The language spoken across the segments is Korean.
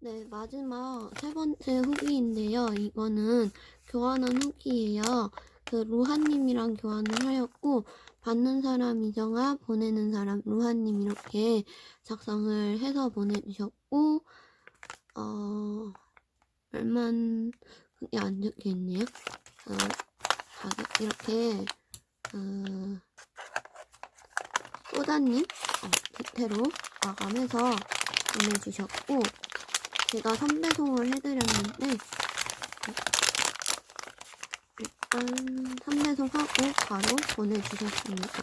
네, 마지막 세 번째 후기인데요. 이거는 교환한 후기예요. 그 루하님이랑 교환을 하였고 받는 사람 이정아, 보내는 사람 루하님 이렇게 작성을 해서 보내주셨고 어 얼만 그게 안 적혀 있네요. 어, 이렇게 어, 소다님 어, 디테로 마감해서 보내주셨고 제가 선배송을 해드렸는데 일단 선배송하고 바로 보내주셨습니다.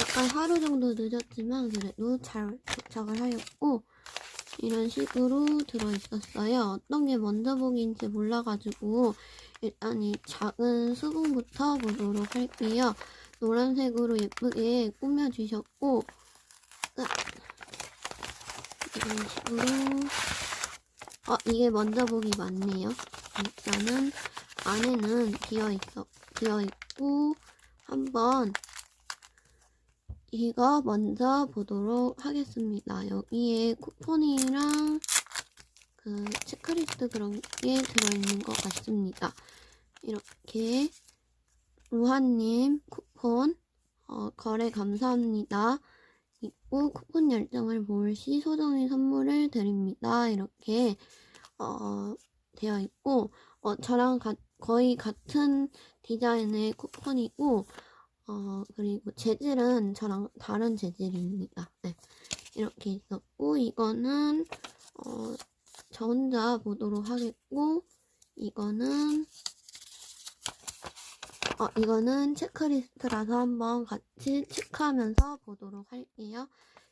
약간 하루 정도 늦었지만 그래도 잘 도착을 하였고 이런 식으로 들어있었어요. 어떤 게 먼저 보기인지 몰라가지고 일단 이 작은 수분부터 보도록 할게요. 노란색으로 예쁘게 꾸며주셨고 으악. 이런 식으로 어 이게 먼저 보기 맞네요. 일단은 안에는 비어 있어 비어 있고 한번 이거 먼저 보도록 하겠습니다. 여기에 쿠폰이랑 그 체크리스트 그런 게 들어있는 것 같습니다. 이렇게 루하님 쿠폰 어, 거래 감사합니다. 있고 쿠폰 열정을 모을 시 소정의 선물을 드립니다. 이렇게 어, 되어 있고 어, 저랑 가- 거의 같은 디자인의 쿠폰이고 어, 그리고 재질은 저랑 다른 재질입니다. 네. 이렇게 있었고 이거는 어, 저 혼자 보도록 하겠고 이거는 어, 이거는 체크리스트라서 한번 같이 체크하면서 보도록 할게요.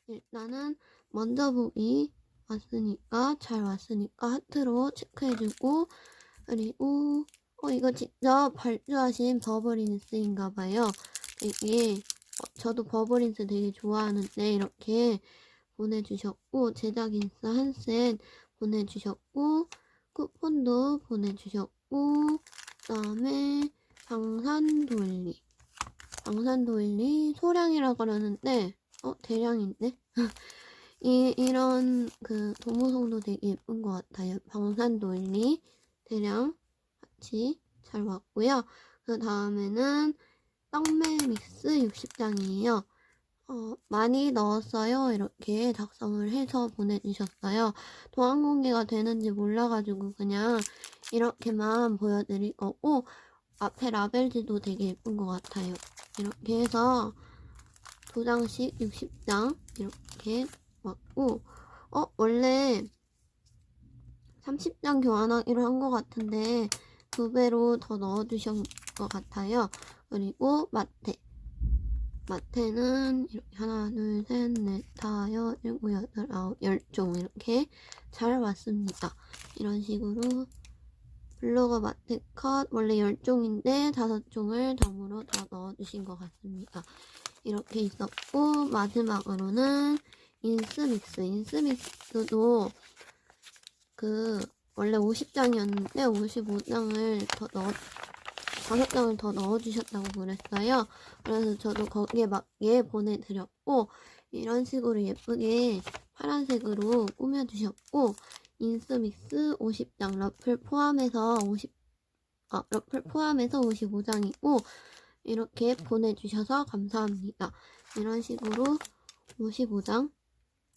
일단은 먼저 보기 왔으니까 잘 왔으니까 하트로 체크해주고 그리고 어 이거 직접 발주하신 버블인스인가 봐요. 되게 어, 저도 버블인스 되게 좋아하는데 이렇게 보내주셨고 제작인스 한셋 보내주셨고 쿠폰도 보내주셨고 그 다음에 방산도일리. 방산도일리 소량이라 그러는데 어 대량인데? 이 이런 그 도무송도 되게 예쁜 것 같아요. 방산도일리 대량 같이 잘 왔고요. 그 다음에는 떡메 믹스 60장이에요. 어, 많이 넣었어요. 이렇게 작성을 해서 보내주셨어요. 도안 공개가 되는지 몰라가지고 그냥 이렇게만 보여드릴 거고 앞에 라벨지도 되게 예쁜 것 같아요. 이렇게 해서 두 장씩 60장 이렇게 왔고 어 원래 30장 교환하기로 한 것 같은데 두 배로 더 넣어주신 것 같아요. 그리고 마테 마테는 이렇게 하나 둘 셋 넷 다섯 일곱 여덟 아홉 열 종 이렇게 잘 왔습니다. 이런 식으로 블로거 마테컷 원래 10종인데 5종을 덤으로 더 넣어주신 것 같습니다. 이렇게 있었고 마지막으로는 인스믹스 인스믹스도 그 원래 50장이었는데 55장을 더 넣어 5장을 더 넣어주셨다고 그랬어요. 그래서 저도 거기에 맞게 보내드렸고 이런 식으로 예쁘게 파란색으로 꾸며주셨고 인스믹스 50장 러플 포함해서 50 아, 러플 포함해서 55장이고 이렇게 보내주셔서 감사합니다. 이런 식으로 55장이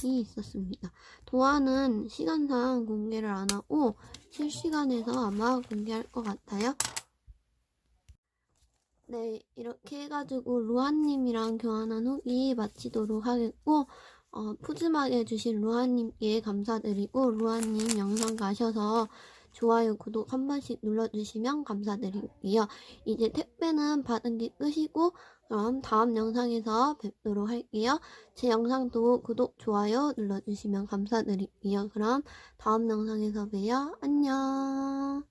있었습니다. 도안은 시간상 공개를 안 하고 실시간에서 아마 공개할 것 같아요. 네, 이렇게 해가지고 루하님이랑 교환한 후기 마치도록 하겠고 어, 푸짐하게 해주신 루아님께 감사드리고 루아님 영상 가셔서 좋아요, 구독 한 번씩 눌러주시면 감사드릴게요. 이제 택배는 받은 게 끝이고 그럼 다음 영상에서 뵙도록 할게요. 제 영상도 구독, 좋아요 눌러주시면 감사드릴게요. 그럼 다음 영상에서 봬요. 안녕.